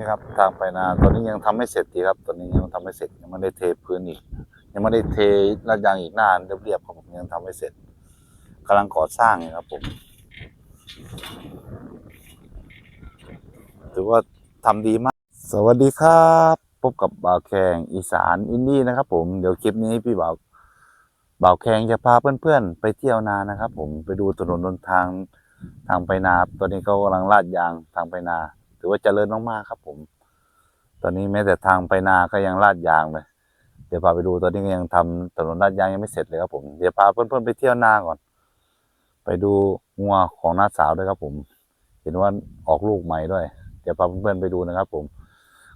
นี่ครับทางไปนาตอนนี้ยังทำไม่เสร็จดีครับ ตอนนี้ยังทำไม่เสร็จยังไม่ได้เทพื้นอีก ยังไม่ได้เทลาดยางอีกหน้าเรียบๆครับผมยังทำไม่เสร็จกำลังก่อสร้างอยู่ครับผมถือว่าทำดีมาก สวัสดีครับพบกับบ่าวแขงอีสานอินดี้นะครับ ผมเดี๋ยวคลิปนี้พี่บ่าวบ่าวแขงจะพาเพื่อนๆ ไปเที่ยวนานะครับ ผมไปดูถนนหนทางทางไปนาตอนนี้เขากำลังลาดยางทางไปนา ถือว่าเจริญมากๆครับ ผม ตอนนี้แม้แต่ทางไปนาก็ยังลาดยางเลยเดี๋ยวพาไปดูตอนนี้ก็ยังทำถนนลาดยางยังไม่เสร็จเลยครับ ผมเดี๋ยวพาเพื่อนๆไปเที่ยวนาก่อน ไปดูงัวของน้าสาวด้วยครับ ผม เห็นว่าออกลูกใหม่ด้วย เดี๋ยวพาเพื่อนๆไปดูนะครับ ผม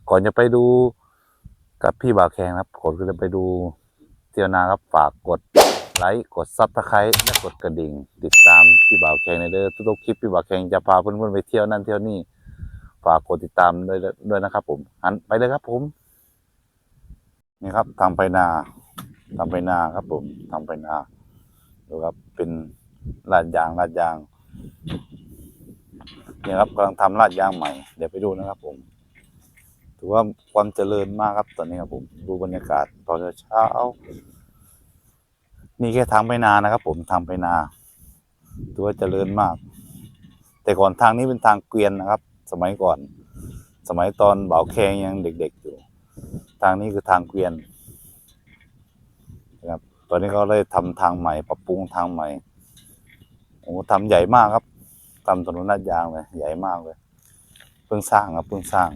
ก่อนจะไปดูกับพี่บ่าวแขงครับก่อนจะไปดูเที่ยวนาครับฝากกดไลค์กดซับสไครต์และกดกระดิ่ง ติดตามพี่บ่าวแขงในเด้อทุกๆคลิปพี่บ่าวแขงจะพาเพื่อนๆไปเที่ยวนั่นเที่ยวนี่ ฝากกดติดตามด้วยด้วยนะครับ ผมหันไปเลยครับ ผม นี่ครับทางไปนาทางไปนาครับ ผมทางไปนาดูครับ เป็นลาดยางลาดยางเนี่ยครับกำลังทำลาดยางใหม่เดี๋ยวไปดูนะครับ ผม ถือว่าความเจริญมากครับ ตอนนี้ครับ ผมดูบรรยากาศตอนเช้านี่แค่ทางไปนานะครับ ผมทางไปนาถือว่าเจริญมาก แต่ก่อนทางนี้เป็นทางเกวียนนะครับ สมัยก่อน สมัยตอนเบาแคงยังเด็กๆอยู่ ทางนี้คือทางเกวียนนะครับ ตอนนี้ก็เลยทำทางใหม่ ปรับปรุงทางใหม่โอ้ทำใหญ่มากครับทำถนนลาดยางเลยใหญ่มากเลย เพิ่งสร้างครับเพิ่งสร้าง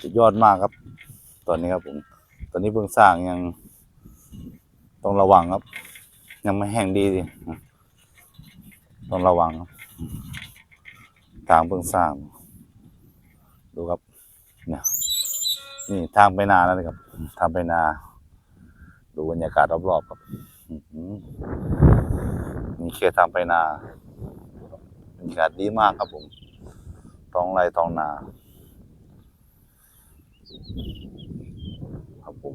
สุดยอดมากครับ ตอนนี้ครับผม ตอนนี้เพิ่งสร้างยังต้องระวังครับ ยังไม่แห้งดีดิ ต้องระวังครับทางเพิ่งสร้าง ดูครับเนี่ยนี่ทางไปนาแล้วนะครับทางไปนา ดูบรรยากาศรอบๆครับอื้อหือนี่แค่ทางไปนาบรรยากาศดีมากครับผมท้องไร่ท้องนาครับผม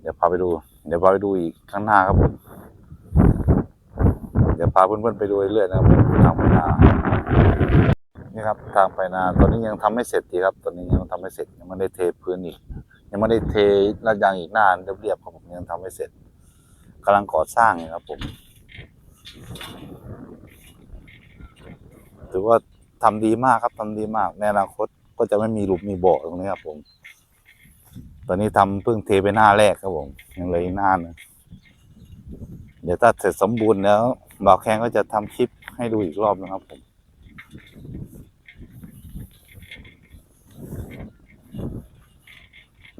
เดี๋ยวพาไปดู เดี๋ยวพาไปดูอีกข้างหน้าครับผม เดี๋ยวพาเพื่อนๆไปดูเรื่อยๆนะครับทางไปนานี่ครับทางไปนาตอนนี้ยังทำไม่เสร็จดีครับ ตอนนี้ยังทำไม่เสร็จยังไม่ได้เทพื้นอีก ยังไม่ได้เทลาดยางอีกหน้าเรียบๆครับผมยังทำไม่เสร็จกำลังก่อสร้างอยู่ครับผมถือว่าทำดีมากครับทำดีมาก ในอนาคตก็จะไม่มีหลุมมีบ่อตรงนี้ครับผม ตอนนี้ทำเพิ่งเทไปหน้าแรกครับผม ยังเหลยอีกหน้านึงเดี๋ยวถ้าเสร็จสมบูรณ์แล้ว บ่าวแข้งก็จะทำคลิปให้ดูอีกรอบนะครับผม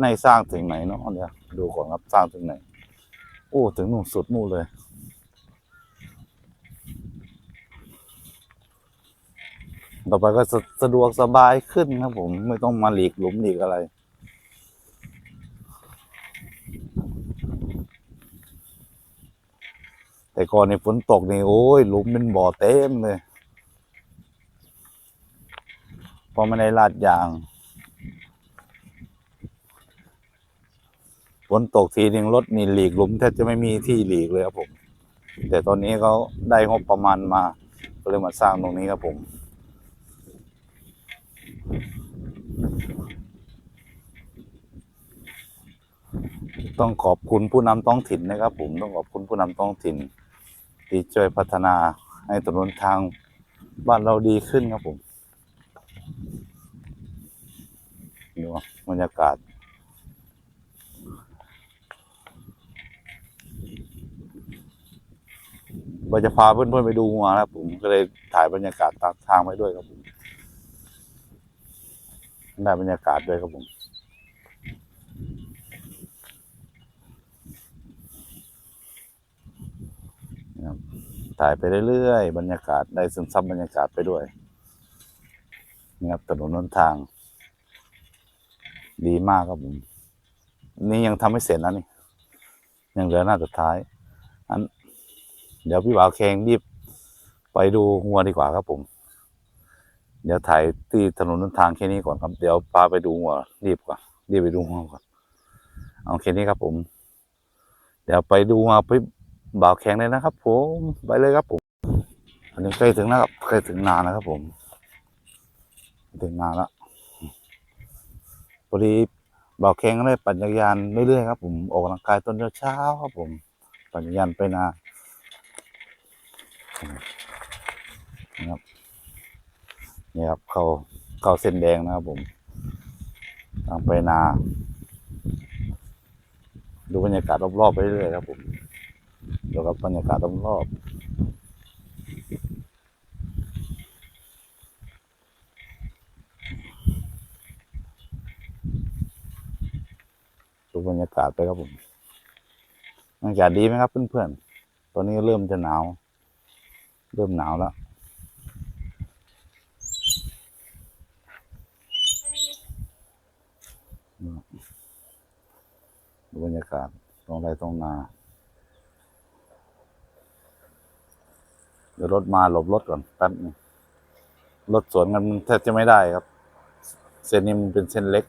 ในสร้างถึงไหนเนาะเดี๋ยวดูก่อนครับสร้างถึงไหน โอ้ถึงหนู่นสุดนู่เลยต่อไปก็สะสะดวกสบายขึ้นครับผม ไม่ต้องมาหลีกหลุมหลีกอะไร แต่ก่อนในฝนตกนี่โอ้ยหลุมเป็นบ่อเต็มเลยพราะไม่ได้ลาดยางฝนตกทีหนึ่งรถนี่หลีกหลุมแทบจะไม่มีที่หลีกเลยครับผม แต่ตอนนี้เขาได้งบประมาณมา ก็เลยมาสร้างตรงนี้ครับผม ต้องขอบคุณผู้นำท้องถิ่นนะครับผมต้องขอบคุณผู้นำท้องถิ่น ที่ช่วยพัฒนาให้ถนนทางบ้านเราดีขึ้นครับผมดูบรรยากาศว่าจะพาเพื่อนๆไปดูงัวนะครับผมก็เลยถ่ายบรรยากาศตามทางไปด้วยครับผมได้บรรยากาศด้วยครับผม ครับถ่ายไปเรื่อยๆบรรยากาศได้ซึมซับบรรยากาศไปด้วยนี่ครับถนนหนทาง ดีมากครับผมนี่ยังทำไม่เสร็จนะนี่ ยังเหลือหน้าสุดท้าย อัน เดี๋ยวพี่บ่าวแขงรีบไปดูงัวดีกว่าครับผม เดี๋ยวถ่ายที่ถนนหนทางแค่นี้ก่อนครับ เดี๋ยวพาไปดูงัวรีบก่อนรีบไปดูงัวก่อนเอาแค่นี้ครับผม เดี๋ยวไปดูงัวพี่ บ่าวแข็งเลยนะครับ ผมไปเลยครับผมอันนี้ใกล้ถึงแล้วครับใกล้ถึงนาแล้วครับ ผมถึงนาแล้วพอดีบอกแข่งก็เลยปั่นจักรยานเรื่อยๆครับผมออกกำลังกายตอนเช้าๆครับ ผม ปั่นจักรยานไปนานะครับนี่ครับเขาเขาเส้นแดงนะครับ ผมทางไปนา ดูบรรยากาศรอบๆไปเรื่อยๆครับผม ดูกับบรรยากาศรอบดูบรรยากาศไปครับผมบรรยากาศดีไหมครับเพื่อนๆ ตอนนี้เริ่มจะหนาว เริ่มหนาวแล้วดูบรรยากาศตรงไรตรงนา เดี๋ยวรถมาหลบรถก่อนแป๊บนึงรถสวนกันแทบจะไม่ได้ครับ เส้นนี้มันเป็นเส้นเล็ก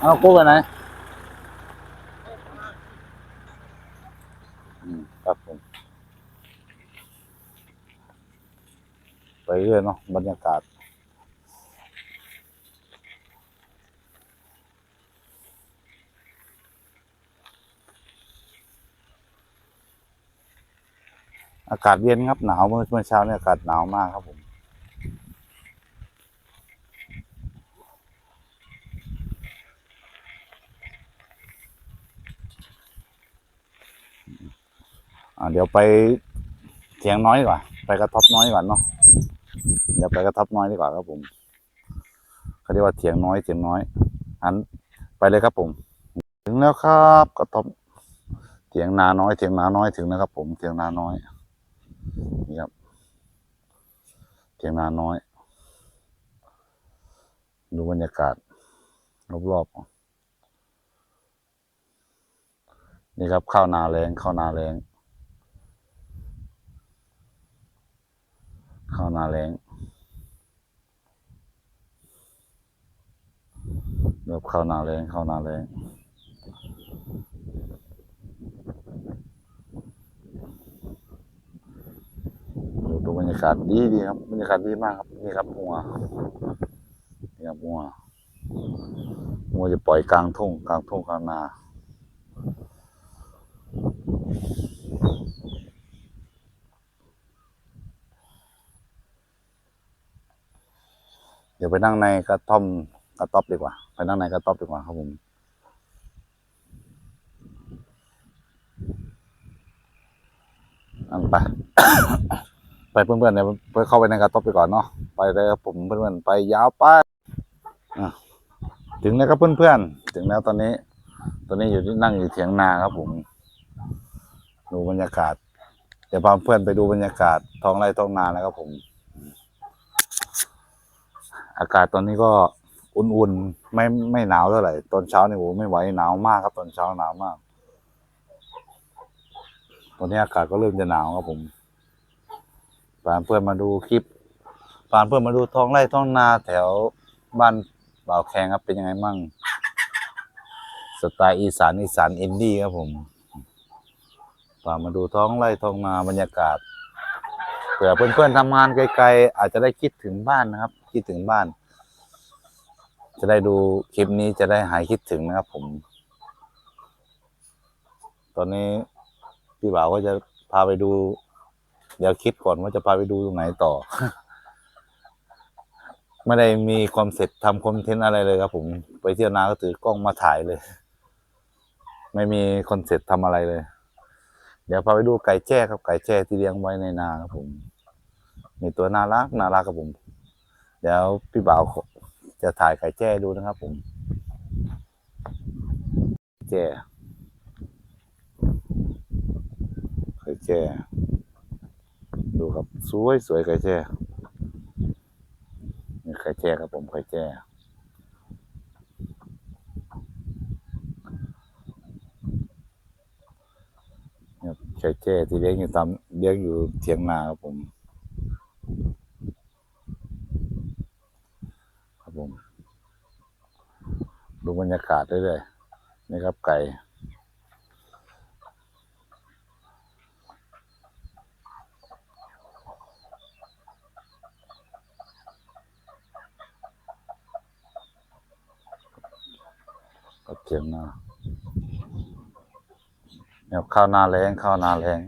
เอากู้ไปไหนอืมครับผม ไป เรื่อยเนาะบรรยากาศ อากาศเย็นครับหนาวเมื่อเมื่อเช้าเนี่ยอากาศหนาวมากครับผมเดี๋ยวไปเถียงน้อยกว่าไปกระท็อปน้อยก่อนเนาะ เดี๋ยวไปกระท็อปน้อยดีกว่าครับผมเขาเรียกว่าเถียงน้อยเถียงน้อย อันไปเลยครับผม ถึงแล้วครับกระท็อปเถียงนาน้อยเถียงนาน้อยถึงแล้วครับ ผมเถียงนาน้อยนี่ครับเถียงนาน้อย ดูบรรยากาศรอบๆนี่ครับข้าวนาแรงข้าวนาแรง ข้าหนาแรงเริ่มเข้าหนาแรงเข้าหนาแรงดูดูบรรยากาศดีดีครับบรรยากาศดีมากครับนี่ครับงัวนี่ครับงัวงัวจะปล่อยกลางทุ่งกลางทุ่งกลางนา เดี๋ยวไปนั่งในกระท่อมกระต๊อบดีกว่า ไปนั่งในกระต๊อบดีกว่าครับผมอันไปไปเพื่อนๆเดี๋ยไปเข้าไปในกระต๊อบไปก่อนเนาะไปเลยครับผมเพื่อนๆไปยาวไปถึงแล้วครับเพื่อนๆถึงแล้วตอนนี้ ตอนนี้อยู่ที่นั่งอยู่เถียงนาครับผม ดูบรรยากาศ เดี๋ยวพาเพื่อนไปดูบรรยากาศท้องไร่ท้องนาแล้วครับผม อากาศตอนนี้ก็อุ่นๆไม่ไม่หนาวเท่าไหร่ตอนเช้านี่โหไม่ไหวหนาวมากครับ ตอนเช้าหนาวมาก ตอนนี้อากาศก็เริ่มจะหนาวครับผมพานเพื่อนมาดูคลิปพานเพื่อนมาดูท้องไร่ท้องนาแถวบ้านบ่าวแขงครับเป็นยังไงมั่งสไตล์อีสานอีสานอินดี้ครับผมพามาดูท้องไร่ท้องนาบรรยากาศเผื่อเพื่อนๆทำงานไกลๆอาจจะได้คิดถึงบ้านนะครับ คิดถึงบ้าน จะได้ดูคลิปนี้จะได้หายคิดถึงนะครับผม ตอนนี้พี่บ่าวก็จะพาไปดู เดี๋ยวคิดก่อนว่าจะพาไปดูตรงไหนต่อ ไม่ได้มีความเสร็จทำคอนเทนต์อะไรเลยครับผม ไปเที่ยวนาก็ถือกล้องมาถ่ายเลย ไม่มีคอนเซ็ปต์ทำอะไรเลย เดี๋ยวพาไปดูไก่แจ้ครับไก่แจ้ที่เลี้ยงไว้ในนาครับผมมีตัวน่ารักน่ารักครับผม ดี๋ยวพี่บ่าวจะถ่ายไก่แจ้ดูนะครับผมแจ้ไก่แจ้ดูครับสวยสวยไก่แจ้นี่ไก่แจ้ครับผมไก่แจ่ไก่แจ้ที่เลี้ยงอยู่ตามเลี้ยงอยู่เถียงนาครับผม ดูบรรยากาศเรื่อยๆนี่ครับไก่ก็เทียงนาเนี่ยข้าวนาแรงข้าวนาแรง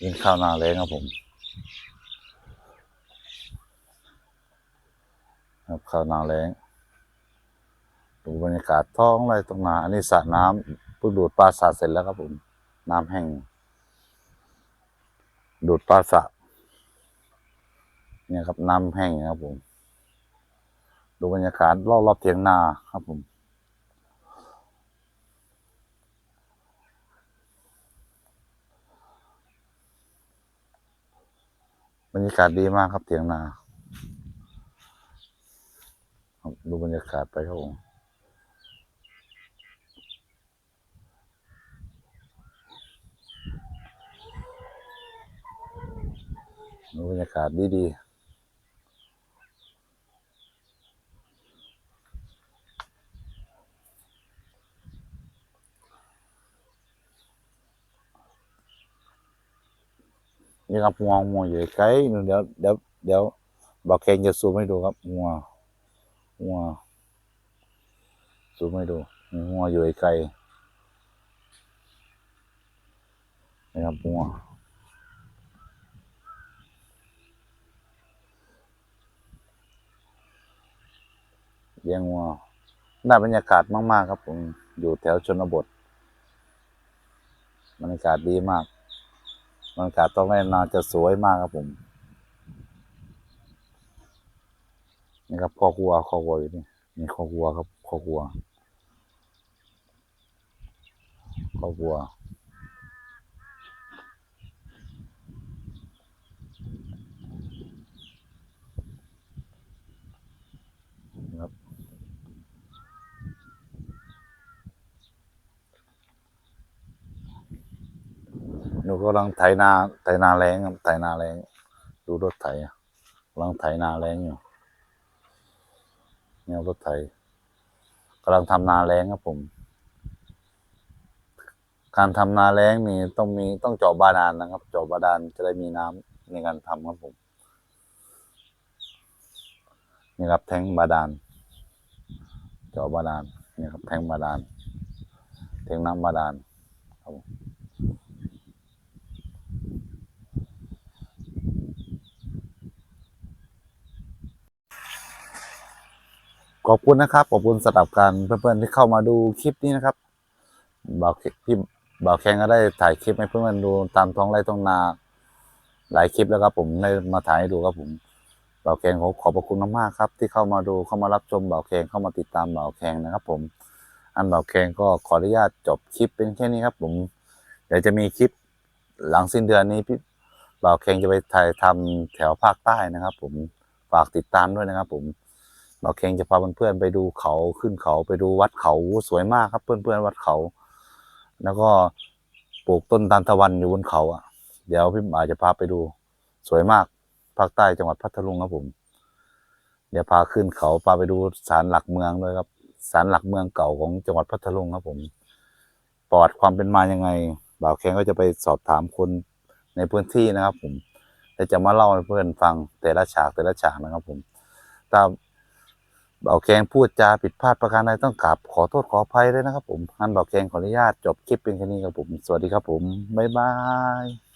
ยินข้าวนาแรงครับผมครับ ข้าวนาแรงดูบรรยากาศท้องไรตรงนาอันนี้สระน้ำเพิ่งดูดปลาสระเสร็จแล้วครับผม น้ำแห้ง ดูดปลาสระเนี่ยครับน้ำแห้งครับผม ดูบรรยากาศรอบๆเถียงนาครับผมบรรยากาศดีมากครับเถียงนา ดูบรรยากาศไปครับผมดูบรรยากาศดีๆนี่ครับงวงัวอยู่ไกลนู่นเดี๋ยวเดี๋ยวเดี๋ยวบอกเคนจะซูมให้ดูครับงวง วซูมให้ดูมีงัวอยู่ไกลนี่ครับงัวเลี้ยงงัวได้บรรยากาศมาก ๆ ครับผม อยู่แถวชนบท บรรยากาศดีมาก บรรยากาศตรงนี้นาจะสวยมากครับผม นี่ครับคอกวัวคอกวัวอยู่นี่นี่คอกวัวครับคอกวัวคอวัวครับหนูกำลังไถนาไถนาแรงครับไถนาแรงดูรถไถกำลังไถนาแรงอยู่ เนี่ยรถไถกำลังทำนาแรงครับผม การทำนาแรงนี่ต้องมีต้องเจาะบาดาลนะครับ เจาะบาดาลจะได้มีน้ำในการทำครับผมนี่ครับแทงบาดาลเจาะบาดาลนี่ครับแทงบาดาลแทงน้ำบาดาลครับผม อบคุณนะครับ ขอบคุณสำหรับการเพื่อนๆที่เข้ามาดูคลิปนี้นะครับบ่าวพี่บ่าวแขงก็ได้ถ่ายคลิปให้เพื่อนๆดูตามท้องไร่ท้องนา หลายคลิปแล้วครับ ผมได้มาถ่ายให้ดูครับผมบ่าวแขงขอขอบคุณมากๆครับ ที่เข้ามาดูเข้ามารับชมบ่าวแขงเข้ามาติดตามบ่าวแขงนะครับ ผม อันบ่าวแขงก็ขออนุญาตจบคลิปเป็นแค่นี้ครับ ผมเดี๋ยวจะมีคลิปหลังสิ้นเดือนนี้พี่บ่าวแขงจะไปถ่ายทำแถวภาคใต้นะครับ ผมฝากติดตามด้วยนะครับ ผม บ่าวแขงจะพาเพื่อนๆไปดูเขาขึ้นเขาไปดูวัดเขาสวยมากครับ เพื่อนๆวัดเขา แล้วก็ปลูกต้นทานตะวันอยู่บนเขาอะ เดี๋ยวพี่อาจจะพาไปดู สวยมากภาคใต้จังหวัดพัทลุงครับผม เดี๋ยวพาขึ้นเขาพาไปดูศาลหลักเมืองด้วยครับศาลหลักเมืองเก่าของจังหวัดพัทลุงครับผมประวัติความเป็นมายังไงบ่าวแข้งก็จะไปสอบถามคนในพื้นที่นะครับ ผมและจะมาเล่าให้เพื่อนฟังแต่ละฉากแต่ละฉากนะครับ ผมถ้า บ่าวแข้งพูดจาผิดพลาดประการใดต้องกราบขอโทษขออภัยด้วยนะครับผมงั้นบ่าวแข้งขออนุญาตจบคลิปเป็นแค่นี้ครับผม สวัสดีครับผม บ๊ายบาย